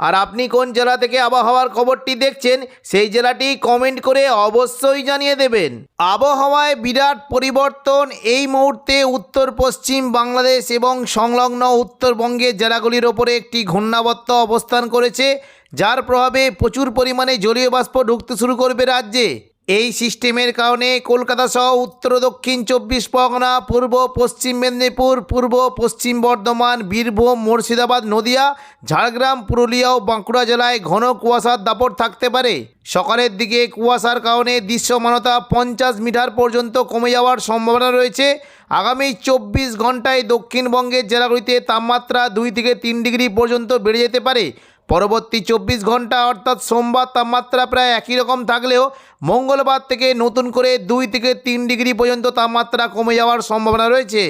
আর আপনি কোন জেলা থেকে আবহাওয়ার খবরটি দেখছেন, সেই জেলাটি কমেন্ট করে অবশ্যই জানিয়ে দেবেন। আবহাওয়ায় বিরাট পরিবর্তন এই মুহূর্তে উত্তর পশ্চিম বাংলাদেশ এবং সংলগ্ন উত্তরবঙ্গের জেলাগুলির ওপরে একটি ঘূর্ণাবর্ত অবস্থান করেছে, যার প্রভাবে প্রচুর পরিমাণে জলীয় বাষ্প ঢুকতে শুরু করবে রাজ্যে। এই সিস্টেমের কারণে কলকাতা সহ উত্তর দক্ষিণ চব্বিশ পরগনা, পূর্ব, পশ্চিম মেদিনীপুর, পূর্ব, পশ্চিম বর্ধমান, বীরভূম, মুর্শিদাবাদ, নদিয়া, ঝাড়গ্রাম, পুরুলিয়া ও বাঁকুড়া জেলায় ঘন কুয়াশার দাপট থাকতে পারে। সকালের দিকে কুয়াশার কারণে দৃশ্যমানতা পঞ্চাশ মিটার পর্যন্ত কমে যাওয়ার সম্ভাবনা রয়েছে। আগামী চব্বিশ ঘন্টায় দক্ষিণবঙ্গের জেলাগুলিতে তাপমাত্রা দুই থেকে তিন ডিগ্রি পর্যন্ত বেড়ে যেতে পারে। পরবর্তী চব্বিশ ঘণ্টা অর্থাৎ সোমবার তাপমাত্রা প্রায় একই রকম থাকলেও মঙ্গলবার থেকে নতুন করে দুই থেকে তিন ডিগ্রি পর্যন্ত তাপমাত্রা কমে যাওয়ার সম্ভাবনা রয়েছে।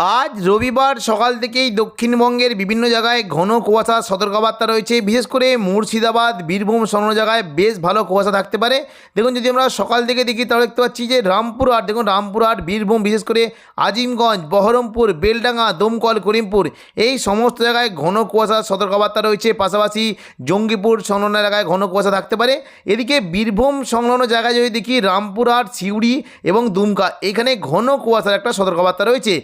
আজ রবিবার সকাল থেকেই দক্ষিণবঙ্গের বিভিন্ন জায়গায় ঘন কুয়াশার সতর্কবার্তা রয়েছে। বিশেষ করে মুর্শিদাবাদ, বীরভূম সংলগ্ন জায়গায় বেশ ভালো কুয়াশা থাকতে পারে। দেখুন, যদি আমরা সকাল থেকে দেখি, তাহলে দেখতে পাচ্ছি যে রামপুরহাট, দেখুন, রামপুরহাট, বীরভূম, বিশেষ করে আজিমগঞ্জ, বহরমপুর, বেলডাঙ্গা, দমকল, করিমপুর, এই সমস্ত জায়গায় ঘন কুয়াশার সতর্কবার্তা রয়েছে। পাশাপাশি জঙ্গিপুর সংলগ্ন এলাকায় ঘন কুয়াশা থাকতে পারে। এদিকে বীরভূম সংলগ্ন জায়গায় যদি দেখি, রামপুরহাট, সিউড়ি এবং দুমকা, এখানে ঘন কুয়াশার একটা সতর্কবার্তা রয়েছে।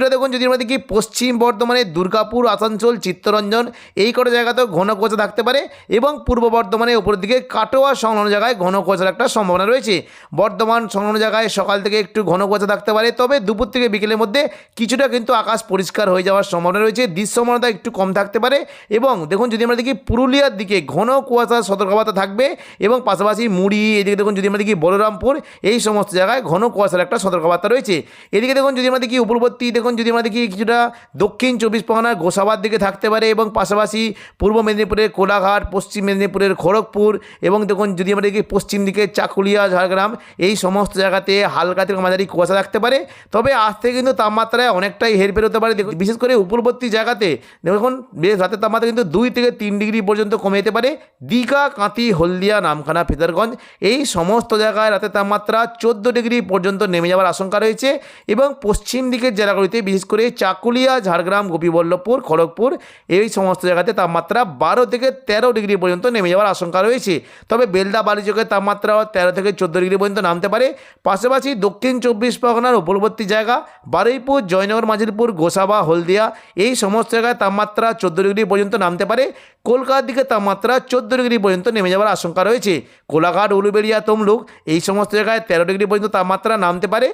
কিছুটা দেখুন, যদি আমরা দেখি পশ্চিম বর্ধমানে দুর্গাপুর, আসানসোল, চিত্তরঞ্জন, এই কটা জায়গাতেও ঘন কুয়াশা থাকতে পারে এবং পূর্ব বর্ধমানে উপরের দিকে কাটোয়া সংলগ্ন জায়গায় ঘন কুয়াশার একটা সম্ভাবনা রয়েছে। বর্ধমান সংলগ্ন জায়গায় সকাল থেকে একটু ঘন কুয়াশা থাকতে পারে, তবে দুপুর থেকে বিকেলের মধ্যে কিছুটা কিন্তু আকাশ পরিষ্কার হয়ে যাওয়ার সম্ভাবনা রয়েছে, দৃশ্যমানতা একটু কম থাকতে পারে এবং দেখুন, যদি আমরা দেখি পুরুলিয়ার দিকে ঘন কুয়াশার সতর্কবার্তা থাকবে এবং পাশাপাশি মুড়ি, এদিকে দেখুন, যদি আমরা দেখি বলরামপুর, এই সমস্ত জায়গায় ঘন কুয়াশার একটা সতর্কবার্তা রয়েছে। এদিকে দেখুন, যদি আমরা দেখি উপরবর্তী, দেখুন যদি আমরা দেখি কিছুটা দক্ষিণ চব্বিশ পরগনার গোসাবাদ দিকে থাকতে পারে এবং পাশাপাশি পূর্ব মেদিনীপুরের কোলাঘাট, পশ্চিম মেদিনীপুরের খড়গপুর এবং দেখুন যদি আমরা দেখি পশ্চিম দিকে চাকুলিয়া, ঝাড়গ্রাম, এই সমস্ত জায়গাতে হালকা থেকে মাঝারি কুয়াশা থাকতে পারে। তবে আজ থেকে কিন্তু তাপমাত্রায় অনেকটাই হেরফের হতে পারে। দেখুন, বিশেষ করে উপরবর্তী জায়গাতে দেখুন বেশ রাতের তাপমাত্রা কিন্তু দুই থেকে তিন ডিগ্রি পর্যন্ত কমে যেতে পারে। দীঘা কাঁতি হলদিয়া, নামখানা ফিতারগঞ্জ এই সমস্ত জায়গায় রাতের তাপমাত্রা চোদ্দ ডিগ্রি পর্যন্ত নেমে যাওয়ার আশঙ্কা রয়েছে এবং পশ্চিম দিকের জেলাগুলিতে বিশেষ করে চাকুলিয়া, ঝাড়গ্রাম, গোপীবল্লভপুর, খড়গপুর এই সমস্ত জায়গাতে তাপমাত্রা বারো থেকে তেরো ডিগ্রি পর্যন্ত নেমে যাওয়ার আশঙ্কা রয়েছে। তবে বেলদা বালিচকের তাপমাত্রা তেরো থেকে চোদ্দ ডিগ্রি পর্যন্ত নামতে পারে। পাশাপাশি দক্ষিণ চব্বিশ পরগনার উপরবর্তী জায়গা বারুইপুর, জয়নগর মাঝিরপুর গোসাবা, হলদিয়া এই সমস্ত জায়গায় তাপমাত্রা চোদ্দ ডিগ্রি পর্যন্ত নামতে পারে। কলকাতার দিকে তাপমাত্রা চোদ্দ ডিগ্রি পর্যন্ত নেমে যাওয়ার আশঙ্কা রয়েছে। কোলাঘাট, উলুবেড়িয়া, তমলুক এই সমস্ত জায়গায় তেরো ডিগ্রি পর্যন্ত তাপমাত্রা নামতে পারে।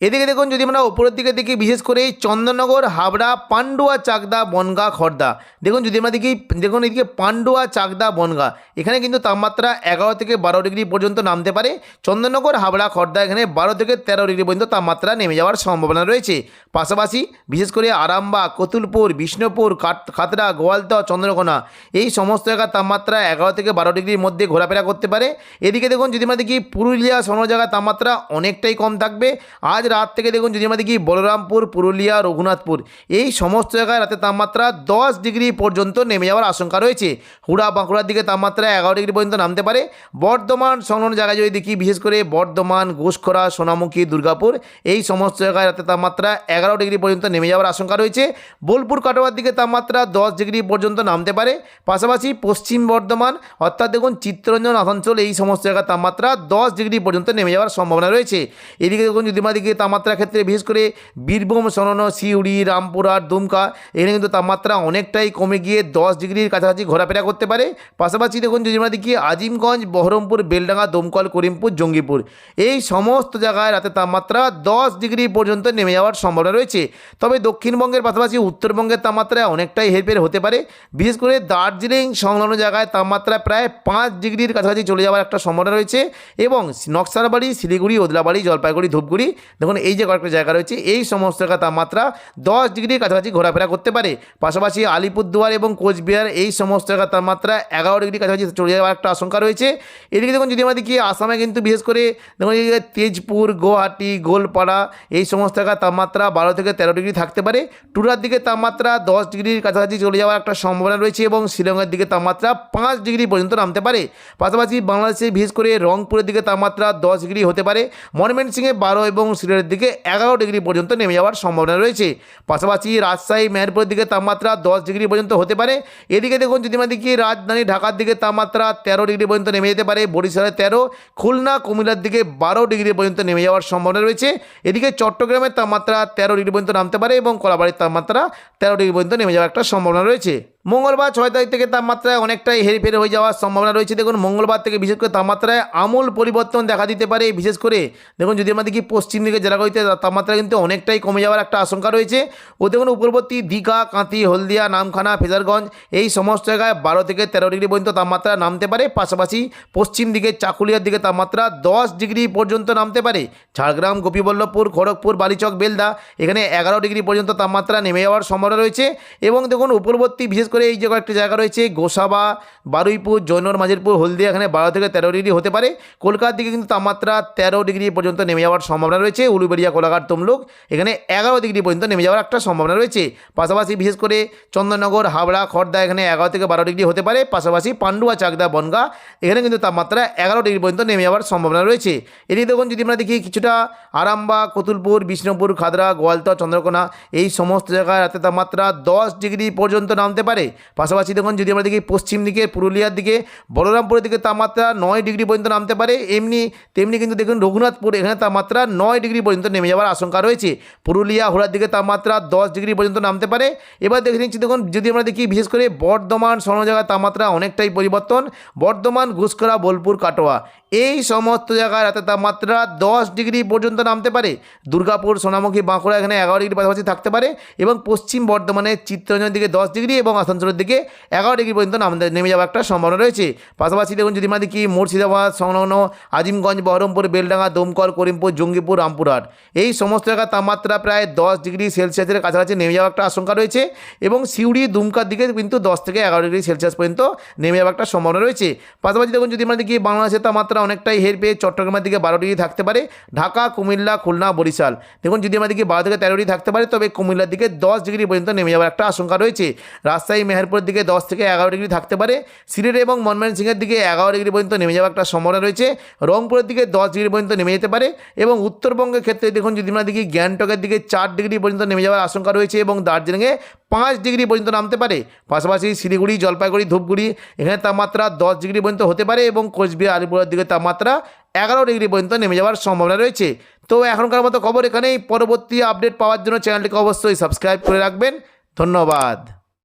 এদিকে দেখুন, যদি আমরা উপরের দিকে দেখি, বিশেষ করে চন্দননগর হাবড়া, পান্ডুয়া, চাকদা, বনগা খড়দা দেখুন, যদি আমরা দেখি, দেখুন এদিকে পান্ডুয়া, চাকদা, বনগা। এখানে কিন্তু তাপমাত্রা এগারো থেকে বারো ডিগ্রি পর্যন্ত নামতে পারে। চন্দননগর হাবড়া খড়দা এখানে বারো থেকে তেরো ডিগ্রি পর্যন্ত তাপমাত্রা নেমে যাওয়ার সম্ভাবনা রয়েছে। পাশাপাশি বিশেষ করে আরামবা কতুলপুর, বিষ্ণুপুর খাতড়া গোয়ালদহ চন্দ্রকোনা, এই সমস্ত জায়গার তাপমাত্রা এগারো থেকে বারো ডিগ্রির মধ্যে ঘোরাফেরা করতে পারে। এদিকে দেখুন, যদি আমরা দেখি, পুরুলিয়া সমস্ত জায়গার তাপমাত্রা অনেকটাই কম থাকবে। আজ রাত থেকে দেখুন যদি আমরা দেখি বলরামপুর, পুরুলিয়া, রঘুনাথপুর। এই সমস্ত জায়গায় রাতের তাপমাত্রা দশ ডিগ্রি পর্যন্ত নেমে যাওয়ার আশঙ্কা রয়েছে। হুড়া বাঁকুড়ার দিকে তাপমাত্রা এগারো ডিগ্রি পর্যন্ত নামতে পারে। বর্ধমান সংলগ্ন জায়গায় যদি দেখি, বিশেষ করে বর্ধমান ঘোষখরা সোনামুখী, দুর্গাপুর, এই সমস্ত জায়গায় রাতের তাপমাত্রা এগারো ডিগ্রি পর্যন্ত নেমে যাওয়ার আশঙ্কা রয়েছে। বোলপুর, কাটোয়ার দিকে তাপমাত্রা দশ ডিগ্রি পর্যন্ত নামতে পারে। পাশাপাশি পশ্চিম বর্ধমান, অর্থাৎ দেখুন চিত্তরঞ্জন আসানসোল এই সমস্ত জায়গার তাপমাত্রা দশ ডিগ্রি পর্যন্ত নেমে যাওয়ার সম্ভাবনা রয়েছে। এদিকে দেখুন যদি দিকে তাপমাত্রার ক্ষেত্রে, বিশেষ করে বীরভূম, সনন, সিউড়ি রামপুরহাট দুমকা, এখানে কিন্তু তাপমাত্রা অনেকটাই কমে গিয়ে দশ ডিগ্রির কাছাকাছি ঘোরাফেরা করতে পারে। পাশাপাশি দেখুন, যদি আমরা দেখি আজিমগঞ্জ, বহরমপুর, বেলডাঙ্গা, দমকল, করিমপুর, জঙ্গিপুর, এই সমস্ত জায়গায় রাতের তাপমাত্রা দশ ডিগ্রি পর্যন্ত নেমে যাওয়ার সম্ভাবনা রয়েছে। তবে দক্ষিণবঙ্গের পাশাপাশি উত্তরবঙ্গের তাপমাত্রা অনেকটাই হেরফের হতে পারে। বিশেষ করে দার্জিলিং সংলগ্ন জায়গায় তাপমাত্রা প্রায় পাঁচ ডিগ্রির কাছাকাছি চলে যাওয়ার একটা সম্ভাবনা রয়েছে এবং নকশালবাড়ি শিলিগুড়ি, ওদলাবাড়ি, জলপাইগুড়ি, ধূপগুড়ি দেখুন, এই যে কয়েকটা জায়গা রয়েছে, এই সমস্ত জায়গা তাপমাত্রা দশ ডিগ্রির কাছাকাছি ঘোরাফেরা করতে পারে। পাশাপাশি আলিপুরদুয়ার এবং কোচবিহার, এই সমস্ত জায়গার তাপমাত্রা এগারো ডিগ্রি কাছাকাছি চলে যাওয়ার একটা আশঙ্কা রয়েছে। এদিকে দেখুন, যদি আমরা দেখি, আসামে কিন্তু বিশেষ করে দেখুন তেজপুর, গুয়াহাটি, গোলপাড়া, এই সমস্ত জায়গার তাপমাত্রা বারো থেকে তেরো ডিগ্রি থাকতে পারে। টুরার দিকে তাপমাত্রা দশ ডিগ্রির কাছাকাছি চলে যাওয়ার একটা সম্ভাবনা রয়েছে এবং শিলংয়ের দিকে তাপমাত্রা পাঁচ ডিগ্রি পর্যন্ত নামতে পারে। পাশাপাশি বাংলাদেশে বিশেষ করে রংপুরের দিকে তাপমাত্রা দশ ডিগ্রি হতে পারে। মনমেন্ট সিংয়ে বারো এবং সিলেটের দিকে এগারো ডিগ্রি পর্যন্ত নেমে যাওয়ার সম্ভাবনা রয়েছে। পাশাপাশি রাজশাহী, মেহেরপুরের দিকে তাপমাত্রা দশ ডিগ্রি পর্যন্ত হতে পারে। এদিকে দেখুন যদি দেখি রাজধানী ঢাকার দিকে তাপমাত্রা তেরো ডিগ্রি পর্যন্ত নেমে যেতে পারে। বরিশালে তেরো, খুলনা, কুমিল্লার দিকে বারো ডিগ্রি পর্যন্ত নেমে যাওয়ার সম্ভাবনা রয়েছে। এদিকে চট্টগ্রামের তাপমাত্রা তেরো ডিগ্রি পর্যন্ত নামতে পারে এবং কলাবাড়ির তাপমাত্রা তেরো ডিগ্রি পর্যন্ত নেমে যাওয়ার একটা সম্ভাবনা রয়েছে। মঙ্গলবার ছয় তারিখ থেকে তাপমাত্রায় অনেকটাই হেরফের হয়ে যাওয়ার সম্ভাবনা রয়েছে। দেখুন, মঙ্গলবার থেকে বিশেষ করে তাপমাত্রায় আমূল পরিবর্তন দেখা দিতে পারে। বিশেষ করে দেখুন, যদি আমরা দেখি পশ্চিম দিকে জেলাগুলিতে তাপমাত্রা কিন্তু অনেকটাই কমে যাওয়ার একটা আশঙ্কা রয়েছে। ও দেখুন উপরবর্তী দীঘা, কাঁথি, হলদিয়া, নামখানা, ফেজারগঞ্জ এই সমস্ত জায়গায় বারো থেকে তেরো ডিগ্রি পর্যন্ত তাপমাত্রা নামতে পারে। পাশাপাশি পশ্চিম দিকে চাকুলিয়ার দিকে তাপমাত্রা দশ ডিগ্রি পর্যন্ত নামতে পারে। ঝাড়গ্রাম, গোপীবল্লভপুর, খড়গপুর, বালিচক, বেলদা এখানে এগারো ডিগ্রি পর্যন্ত তাপমাত্রা নেমে যাওয়ার সম্ভাবনা রয়েছে। এবং দেখুন, উপরবর্তী বিশেষ করে এই যে কয়েকটি জায়গা রয়েছে, গোসাবা, বারুইপুর, জৈনর মাঝেরপুর হলদিয়া, এখানে বারো থেকে তেরো ডিগ্রি হতে পারে। কলকাতার দিকে কিন্তু তাপমাত্রা তেরো ডিগ্রি পর্যন্ত নেমে যাওয়ার সম্ভাবনা রয়েছে। উলুবেড়িয়া, কোলাঘাট, তমলুক, এখানে এগারো ডিগ্রি পর্যন্ত নেমে যাওয়ার একটা সম্ভাবনা রয়েছে। পাশাপাশি বিশেষ করে চন্দননগর, হাবড়া, খর্দা এখানে এগারো থেকে বারো ডিগ্রি হতে পারে। পাশাপাশি পান্ডুয়া, চাকদা, বনগা, এখানে কিন্তু তাপমাত্রা এগারো ডিগ্রি পর্যন্ত নেমে যাওয়ার সম্ভাবনা রয়েছে। এদিকে দেখুন, যদি আমরা দেখি কিছুটা আরামবাগ, কতুলপুর, বিষ্ণুপুর, খাদরা, গোয়ালতর, চন্দ্রকোনা, এই সমস্ত জায়গায় রাতে তাপমাত্রা দশ ডিগ্রি পর্যন্ত নামতে পারে। পাশাপাশি দেখুন, যদি আমরা দেখি পশ্চিম দিকে, পুরুলিয়ার দিকে, বলরামপুরের দিকে তাপমাত্রা নয় ডিগ্রি পর্যন্ত নামতে পারে। এমনি, তেমনি কিন্তু দেখুন, রঘুনাথপুর, এখানে তাপমাত্রা নয় ডিগ্রি পর্যন্ত নেমে যাওয়ার আশঙ্কা রয়েছে। পুরুলিয়া, হুড়ার দিকে তাপমাত্রা দশ ডিগ্রি পর্যন্ত নামতে পারে। এবার দেখে নিচ্ছি, দেখুন, যদি আমরা দেখি, বিশেষ করে বর্ধমান সর্ণ জায়গার তাপমাত্রা অনেকটাই পরিবর্তন। বর্ধমান ঘুষকরা বোলপুর, কাটোয়া, এই সমস্ত জায়গায় রাতে তাপমাত্রা দশ ডিগ্রি পর্যন্ত নামতে পারে। দুর্গাপুর, সোনামুখী, বাঁকুড়া, এখানে এগারো ডিগ্রি পাশাপাশি থাকতে পারে এবং পশ্চিম বর্ধমানের চিত্তরঞ্জনের দিকে দশ ডিগ্রি এবং আসানসোলের দিকে এগারো ডিগ্রি পর্যন্ত নামতে নেমে যাওয়ার একটা সম্ভাবনা রয়েছে। পাশাপাশি দেখুন যদি মানে কি মুর্শিদাবাদ, সংলগ্ন আজিমগঞ্জ, বহরমপুর, বেলডাঙ্গা, দমকল, করিমপুর, জঙ্গিপুর, রামপুরহাট, এই সমস্ত জায়গার তাপমাত্রা প্রায় দশ ডিগ্রি সেলসিয়াসের কাছাকাছি নেমে যাওয়ার একটা আশঙ্কা রয়েছে এবং সিউড়ি, দুমকার দিকে কিন্তু দশ থেকে এগারো ডিগ্রি সেলসিয়াস পর্যন্ত নেমে যাওয়ার একটা সম্ভাবনা রয়েছে। পাশাপাশি দেখুন যদি মানে কি বাংলাদেশের তাপমাত্রা অনেকটাই হের পেয়ে চট্টগ্রামের দিকে বারো ডিগ্রি থাকতে পারে, ঢাকা, কুমিল্লা, খুলনা, বরিশাল, দেখুন যদি আমাদের দেখি বারো থেকে তেরো ডিগ্রি থাকতে পারে, তবে কুমিল্লার দিকে দশ ডিগ্রি পর্যন্ত নেমে যাওয়ার একটা আশঙ্কা রয়েছে। রাজশাহী মেহেরপুরের দিকে দশ থেকে এগারো ডিগ্রি থাকতে পারে। সিলেট এবং ময়মনসিংহের দিকে এগারো ডিগ্রি পর্যন্ত নেমে যাওয়ার একটা সম্ভাবনা রয়েছে। রংপুরের দিকে দশ ডিগ্রি পর্যন্ত নেমে যেতে পারে এবং উত্তরবঙ্গের ক্ষেত্রে দেখুন যদি আমরা দেখি গ্যাংটকের দিকে চার ডিগ্রি পর্যন্ত নেমে যাওয়ার আশঙ্কা রয়েছে এবং দার্জিলিংয়ে পাঁচ ডিগ্রি পর্যন্ত নামতে পারে। পাশাপাশি শিলিগুড়ি, জলপাইগুড়ি, ধূপগুড়ি এখানে তাপমাত্রা দশ ডিগ্রি পর্যন্ত হতে পারে এবং কোচবিহার আলিপুরের দিকে তাপমাত্রা এগারো ডিগ্রি পর্যন্ত নেমে যাওয়ার সম্ভাবনা রয়েছে। তো এখনকার মতো খবর এখানেই। পরবর্তী আপডেট পাওয়ার জন্য চ্যানেলটিকে অবশ্যই সাবস্ক্রাইব করে রাখবেন। ধন্যবাদ।